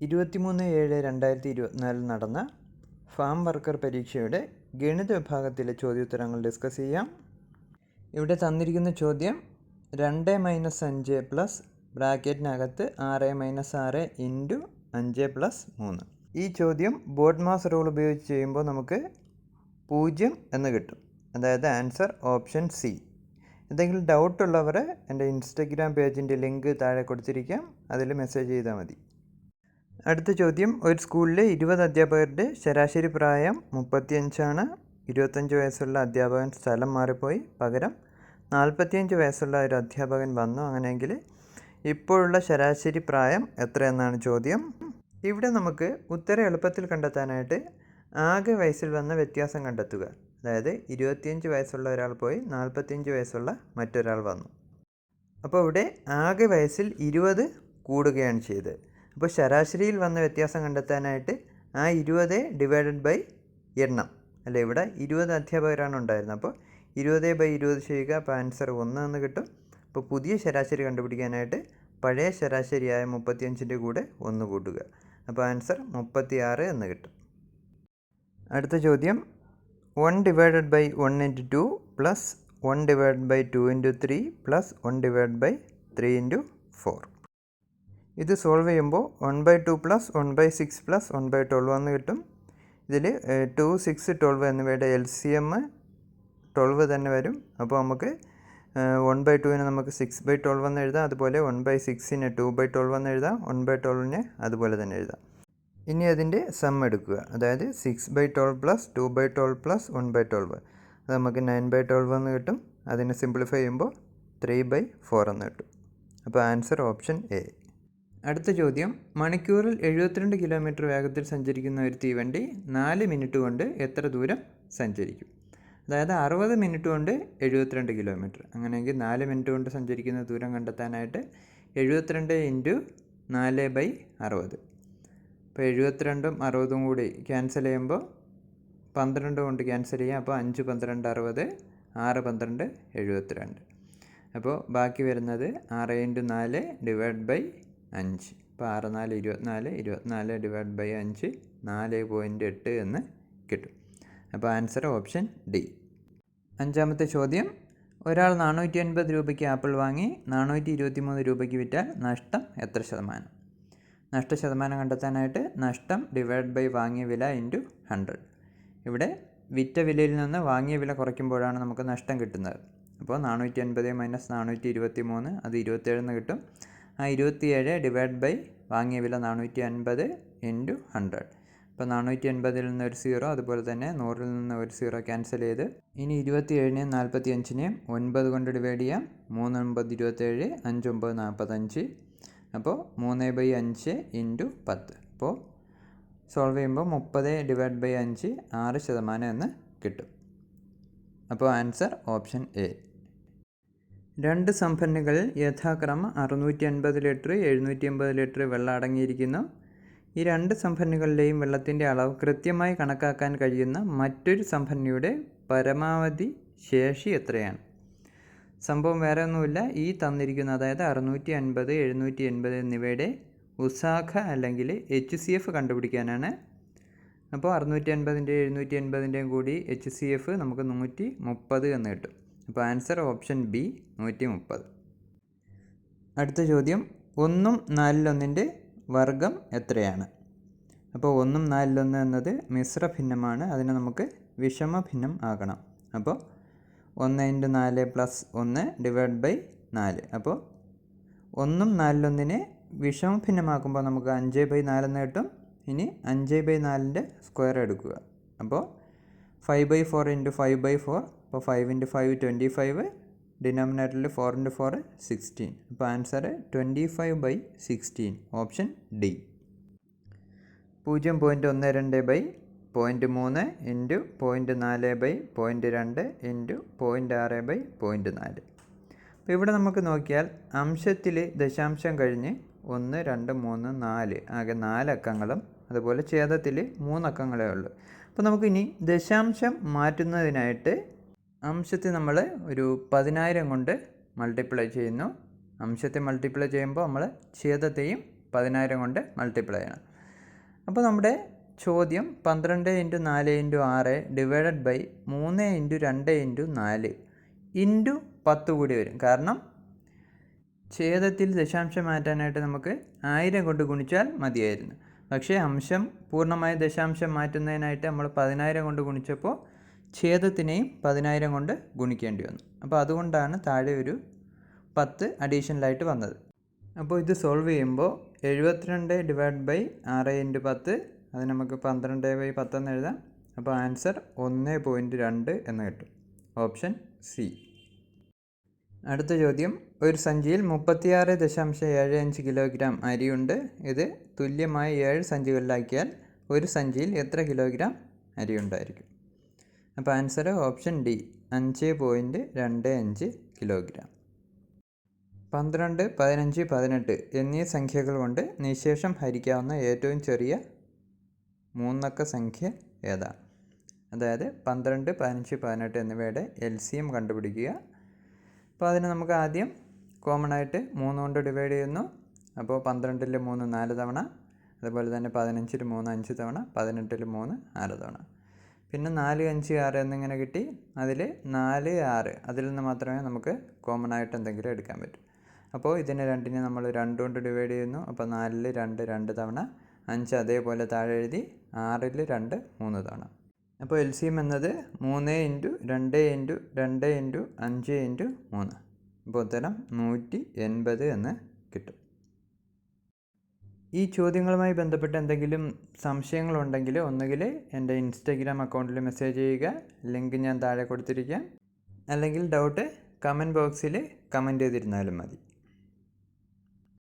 ഇരുപത്തിമൂന്ന് ഏഴ് രണ്ടായിരത്തി ഇരുപത്തിനാലിൽ നടന്ന ഫാം വർക്കർ പരീക്ഷയുടെ ഗണിത വിഭാഗത്തിലെ ചോദ്യോത്തരങ്ങൾ ഡിസ്കസ് ചെയ്യാം. ഇവിടെ തന്നിരിക്കുന്ന ചോദ്യം രണ്ട് മൈനസ് അഞ്ച് പ്ലസ് ബ്രാക്കറ്റിനകത്ത് ആറ് മൈനസ് ആറ് ഇന്റു അഞ്ച് പ്ലസ് മൂന്ന്. ഈ ചോദ്യം ബോർഡ് മാസ് റൂൾ ഉപയോഗിച്ച് ചെയ്യുമ്പോൾ നമുക്ക് പൂജ്യം എന്ന് കിട്ടും. അതായത് ആൻസർ ഓപ്ഷൻ സി. എന്തെങ്കിലും ഡൗട്ട് ഉള്ളവർ എന്റെ ഇൻസ്റ്റഗ്രാം പേജിന്റെ ലിങ്ക് താഴെ കൊടുത്തിരിക്കാം. അതിൽ മെസ്സേജ് ചെയ്താൽ മതി. അടുത്ത ചോദ്യം. ഒരു സ്കൂളിലെ ഇരുപത് അധ്യാപകരുടെ ശരാശരി പ്രായം മുപ്പത്തിയഞ്ചാണ്. ഇരുപത്തഞ്ച് വയസ്സുള്ള അധ്യാപകൻ സ്ഥലം മാറിപ്പോയി. പകരം നാൽപ്പത്തിയഞ്ച് വയസ്സുള്ള ഒരു അധ്യാപകൻ വന്നു. അങ്ങനെയെങ്കിൽ ഇപ്പോഴുള്ള ശരാശരി പ്രായം എത്രയെന്നാണ് ചോദ്യം. ഇവിടെ നമുക്ക് ഉത്തരം എളുപ്പത്തിൽ കണ്ടെത്താനായിട്ട് ആകെ വയസ്സിൽ വന്ന വ്യത്യാസം കണ്ടെത്തുക. അതായത് ഇരുപത്തിയഞ്ച് വയസ്സുള്ള ഒരാൾ പോയി നാൽപ്പത്തിയഞ്ച് വയസ്സുള്ള മറ്റൊരാൾ വന്നു. അപ്പോൾ ഇവിടെ ആകെ വയസ്സിൽ ഇരുപത് കൂടുകയാണ് ചെയ്തത്. അപ്പോൾ ശരാശരിയിൽ വന്ന വ്യത്യാസം കണ്ടെത്താനായിട്ട് ആ ഇരുപത് ഡിവൈഡഡ് ബൈ എണ്ണം. അല്ല ഇവിടെ ഇരുപത് അധ്യാപകരാണ് ഉണ്ടായിരുന്നത്. അപ്പോൾ ഇരുപത് ബൈ ഇരുപത് ചെയ്യുക അപ്പോൾ ആൻസർ ഒന്ന് എന്ന് കിട്ടും. അപ്പോൾ പുതിയ ശരാശരി കണ്ടുപിടിക്കാനായിട്ട് പഴയ ശരാശരിയായ മുപ്പത്തിയഞ്ചിന്റെ കൂടെ ഒന്ന് കൂട്ടുക. അപ്പോൾ ആൻസർ മുപ്പത്തിയാറ് എന്ന് കിട്ടും. അടുത്ത ചോദ്യം. One divided by one into two plus one divide by two into three plus one divide by three into four ഇത് സോൾവ് ചെയ്യുമ്പോൾ one by two plus one by six plus one by twelve എന്ന് കിട്ടും. ഇതിൽ two six twelve എന്നിവയുടെ L C M twelve തന്നെ വരും. അപ്പോൾ നമുക്ക് വൺ ബൈ ടുവിന് നമുക്ക് സിക്സ് ബൈ ട്വൽവ് എന്ന് എഴുതാം. അതുപോലെ വൺ ബൈ സിക്സിന് ടു ബൈ ട്വൽവ് എന്ന് എഴുതാം. വൺ ബൈ ട്വൽവിന് അതുപോലെ തന്നെ എഴുതാം. ഇനി അതിന്റെ സം എടുക്കുക. അതായത് six by twelve plus two by twelve plus one by twelve അത് നമുക്ക് നയൻ ബൈ ട്വൽവ് എന്ന് കിട്ടും. അതിനെ സിംപ്ലിഫൈ ചെയ്യുമ്പോൾ ത്രീ ബൈ ഫോർ എന്ന് കിട്ടും. അപ്പോൾ ആൻസർ ഓപ്ഷൻ എ അടുത്ത ചോദ്യം. മണിക്കൂറിൽ എഴുപത്തിരണ്ട് കിലോമീറ്റർ വേഗത്തിൽ സഞ്ചരിക്കുന്ന ഒരു തീവണ്ടി നാല് മിനിറ്റ് കൊണ്ട് എത്ര ദൂരം സഞ്ചരിക്കും? അതായത് അറുപത് മിനിറ്റ് കൊണ്ട് എഴുപത്തിരണ്ട് കിലോമീറ്റർ. അങ്ങനെയെങ്കിൽ നാല് മിനിറ്റ് കൊണ്ട് സഞ്ചരിക്കുന്ന ദൂരം കണ്ടെത്താനായിട്ട് എഴുപത്തിരണ്ട് ഇന്റു നാല് ബൈ അറുപത്. അപ്പോൾ എഴുപത്തിരണ്ടും അറുപതും കൂടി ക്യാൻസൽ ചെയ്യുമ്പോൾ പന്ത്രണ്ട് കൊണ്ട് ക്യാൻസൽ ചെയ്യാം. അപ്പോൾ അഞ്ച് പന്ത്രണ്ട് അറുപത് ആറ് പന്ത്രണ്ട് എഴുപത്തിരണ്ട്. അപ്പോൾ ബാക്കി വരുന്നത് ആറ് ഇന്റു നാല് ഡിവൈഡ് ബൈ അഞ്ച്. അപ്പോൾ ആറ് നാല് ഇരുപത്തിനാല് ഇരുപത്തിനാല് ഡിവൈഡ് ബൈ അഞ്ച് നാല് പോയിന്റ് എട്ട് എന്ന് കിട്ടും. അപ്പോൾ ആൻസർ ഓപ്ഷൻ ഡി. അഞ്ചാമത്തെ ചോദ്യം. ഒരാൾ നാനൂറ്റി അൻപത് രൂപയ്ക്ക് ആപ്പിൾ വാങ്ങി നാനൂറ്റി ഇരുപത്തി മൂന്ന് രൂപയ്ക്ക് വിറ്റാൽ നഷ്ടം എത്ര ശതമാനം? നഷ്ട ശതമാനം കണ്ടെത്താനായിട്ട് നഷ്ടം ഡിവൈഡ് ബൈ വാങ്ങിയ വില ഇന്റു ഹൺഡ്രഡ്. ഇവിടെ വിറ്റ വിലയിൽ നിന്ന് വാങ്ങിയ വില കുറയ്ക്കുമ്പോഴാണ് നമുക്ക് നഷ്ടം കിട്ടുന്നത്. അപ്പോൾ നാനൂറ്റി അൻപത് മൈനസ് നാനൂറ്റി ഇരുപത്തി മൂന്ന് അത് ഇരുപത്തേഴെന്ന് കിട്ടും. ആ ഇരുപത്തിയേഴ് ഡിവൈഡ് ബൈ വാങ്ങിയ വില നാനൂറ്റി അൻപത് ഇന്റു ഹൺഡ്രഡ്. അപ്പോൾ നാനൂറ്റി എൺപതിൽ നിന്ന് ഒരു സീറോ അതുപോലെ തന്നെ നൂറിൽ നിന്ന് ഒരു സീറോ ക്യാൻസൽ ചെയ്ത് ഇനി ഇരുപത്തി ഏഴിനെയും നാൽപ്പത്തി അഞ്ചിനെയും ഒൻപത് കൊണ്ട് ഡിവൈഡ് ചെയ്യാം. മൂന്ന് ഒൻപത് ഇരുപത്തേഴ് അഞ്ച് ഒമ്പത് നാൽപ്പത്തഞ്ച് അപ്പോൾ മൂന്ന് ബൈ അഞ്ച് ഇന്റു പത്ത്. അപ്പോൾ സോൾവ് ചെയ്യുമ്പോൾ മുപ്പത് ഡിവൈഡ് ബൈ അഞ്ച് ആറ് ശതമാനം എന്ന് കിട്ടും. അപ്പോൾ ആൻസർ ഓപ്ഷൻ എ. രണ്ട് സംഭരണികൾ യഥാക്രമം അറുന്നൂറ്റി അൻപത് ലിറ്റർ എഴുന്നൂറ്റി അൻപത് ലിറ്റർ വെള്ളം അടങ്ങിയിരിക്കുന്നു. ഈ രണ്ട് സംഭരണികളിലെയും വെള്ളത്തിന്റെ അളവ് കൃത്യമായി കണക്കാക്കാൻ കഴിയുന്ന മറ്റൊരു സംഭരണിയുടെ പരമാവധി ശേഷി എത്രയാണ്? സംഭവം വേറെ ഒന്നുമില്ല. ഈ തന്നിരിക്കുന്ന അതായത് അറുന്നൂറ്റി അൻപത് എഴുന്നൂറ്റി എൺപത് എന്നിവയുടെ ഉസാഖ അല്ലെങ്കിൽ എച്ച് സി എഫ് കണ്ടുപിടിക്കാനാണ്. അപ്പോൾ അറുന്നൂറ്റി അൻപതിന്റെ എഴുന്നൂറ്റി എൺപതിന്റെയും കൂടി എച്ച് സി എഫ് നമുക്ക് നൂറ്റി മുപ്പത് എന്ന് കിട്ടും. അപ്പോൾ ആൻസർ ഓപ്ഷൻ ബി നൂറ്റി മുപ്പത് അടുത്ത ചോദ്യം ഒന്നും നാലിലൊന്നിന്റെ വർഗം എത്രയാണ്? അപ്പോൾ ഒന്നും നാലിലൊന്ന് എന്നത് മിശ്ര ഭിന്നമാണ് അതിനെ നമുക്ക് വിഷമ ഭിന്നം ആക്കണം അപ്പോൾ ഒന്ന് ഇന്റു നാല് പ്ലസ് ഒന്ന് ഡിവൈഡ് ബൈ നാല്. അപ്പോൾ ഒന്നും നാലിലൊന്നിനെ വിഷമ ഭിന്നമാക്കുമ്പോൾ നമുക്ക് അഞ്ച് ബൈ നാലെന്ന് കിട്ടും. ഇനി അഞ്ച് ബൈ നാലിന്റെ സ്ക്വയർ എടുക്കുക. അപ്പോൾ five by four into five by four അപ്പോൾ five into five twenty five ഡിനോമിനേറ്ററിൽ ഫോർ ഇന്റു ഫോർ സിക്സ്റ്റീൻ അപ്പോൾ answer twenty five by sixteen option D പൂജ്യം പോയിന്റ് ഒന്ന് രണ്ട് ബൈ പോയിന്റ് മൂന്ന് ഇന്റു പോയിന്റ് നാല് ബൈ പോയിന്റ് രണ്ട് ഇന്റു പോയിന്റ് ആറ് ബൈ പോയിന്റ് നാല്. അപ്പോൾ ഇവിടെ നമുക്ക് നോക്കിയാൽ അംശത്തിൽ ദശാംശം കഴിഞ്ഞ് ഒന്ന് രണ്ട് മൂന്ന് നാല് ആകെ നാല് അക്കങ്ങളും അതുപോലെ ഛേദത്തിൽ മൂന്നക്കങ്ങളേ ഉള്ളൂ. അപ്പോൾ നമുക്കിനി ദശാംശം മാറ്റുന്നതിനായിട്ട് അംശത്തെ നമ്മൾ ഒരു പതിനായിരം കൊണ്ട് മൾട്ടിപ്ലൈ ചെയ്യുന്നു. അംശത്തെ മൾട്ടിപ്ലൈ ചെയ്യുമ്പോൾ നമ്മൾ ഛേദത്തെയും പതിനായിരം കൊണ്ട് മൾട്ടിപ്ലൈ ചെയ്യണം. അപ്പോൾ നമ്മുടെ ചോദ്യം പന്ത്രണ്ട് ഇന്റു നാല് ഇന്റു ആറ് ഡിവൈഡഡ് ബൈ മൂന്ന് ഇന്റു രണ്ട് ഇന്റു നാല് ഇന്റു പത്ത് കൂടി വരും. കാരണം ഛേദത്തിൽ ദശാംശം മാറ്റാനായിട്ട് നമുക്ക് ആയിരം കൊണ്ട് ഗുണിച്ചാൽ മതിയായിരുന്നു. പക്ഷേ അംശം പൂർണമായ ദശാംശം മാറ്റുന്നതിനായിട്ട് നമ്മൾ പതിനായിരം കൊണ്ട് ഗുണിച്ചപ്പോൾ ഛേദത്തിനെയും പതിനായിരം കൊണ്ട് ഗുണിക്കേണ്ടി വന്നു. അപ്പോൾ അതുകൊണ്ടാണ് താഴെ ഒരു പത്ത് അഡീഷണലായിട്ട് വന്നത്. അപ്പോൾ ഇത് സോൾവ് ചെയ്യുമ്പോൾ എഴുപത്തിരണ്ട് ഡിവൈഡ് ബൈ ആറ് ഇന്റു പത്ത് അത് നമുക്ക് പന്ത്രണ്ട് ബൈ പത്തെന്ന് എഴുതാം. അപ്പോൾ ആൻസർ ഒന്ന് പോയിന്റ് രണ്ട് എന്ന് കിട്ടും. ഓപ്ഷൻ സി അടുത്ത ചോദ്യം. ഒരു സഞ്ചിയിൽ മുപ്പത്തിയാറ് ദശാംശം ഏഴ് അഞ്ച് കിലോഗ്രാം അരിയുണ്ട്. ഇത് തുല്യമായ ഏഴ് സഞ്ചികളിലാക്കിയാൽ ഒരു സഞ്ചിയിൽ എത്ര കിലോഗ്രാം അരി ഉണ്ടായിരിക്കും അപ്പോൾ ആൻസർ ഓപ്ഷൻ ഡി അഞ്ച് പോയിന്റ് രണ്ട് അഞ്ച് കിലോഗ്രാം. പന്ത്രണ്ട് പതിനഞ്ച് പതിനെട്ട് എന്നീ സംഖ്യകൾ കൊണ്ട് നിശേഷം ഹരിക്കാവുന്ന ഏറ്റവും ചെറിയ മൂന്നക്ക സംഖ്യ ഏതാണ് അതായത് പന്ത്രണ്ട് പതിനഞ്ച് പതിനെട്ട് എന്നിവയുടെ എൽ സി എം കണ്ടുപിടിക്കുക. അപ്പോൾ അതിന് നമുക്ക് ആദ്യം കോമൺ ആയിട്ട് മൂന്ന് കൊണ്ട് ഡിവൈഡ് ചെയ്യുന്നു. അപ്പോൾ പന്ത്രണ്ടിൽ മൂന്ന് നാല് തവണ അതുപോലെ തന്നെ പതിനഞ്ചിൽ മൂന്ന് അഞ്ച് തവണ പതിനെട്ടിൽ മൂന്ന് ആറ് തവണ. പിന്നെ നാല് അഞ്ച് ആറ് എന്നിങ്ങനെ കിട്ടി. അതിൽ നാല് ആറ് അതിൽ നിന്ന് മാത്രമേ നമുക്ക് കോമൺ ആയിട്ട് എന്തെങ്കിലും എടുക്കാൻ പറ്റൂ. അപ്പോൾ ഇതിനെ രണ്ടിനെ നമ്മൾ രണ്ട് കൊണ്ട് ഡിവൈഡ് ചെയ്യുന്നു. അപ്പോൾ നാലിൽ രണ്ട് രണ്ട് തവണ അഞ്ച് അതേപോലെ താഴെ എഴുതി ആറിൽ രണ്ട് മൂന്ന് തവണ. അപ്പോൾ എൽ സി എം എന്നത് മൂന്ന് ഇന്റു രണ്ട് ഇന്റു രണ്ട് ഇന്റു അഞ്ച് ഇന്റു മൂന്ന്. അപ്പോൾ ഉത്തരം നൂറ്റി എൺപത് എന്ന് കിട്ടും. ഈ ചോദ്യങ്ങളുമായി ബന്ധപ്പെട്ട് എന്തെങ്കിലും സംശയങ്ങളുണ്ടെങ്കിൽ ഒന്നുകിൽ എന്റെ ഇൻസ്റ്റഗ്രാം അക്കൗണ്ടിൽ മെസ്സേജ് ചെയ്യുക ലിങ്ക് ഞാൻ താഴെ കൊടുത്തിരിക്കാം. അല്ലെങ്കിൽ ഡൗട്ട് കമന്റ് ബോക്സിൽ കമന്റ് ചെയ്തിരുന്നാലും മതി.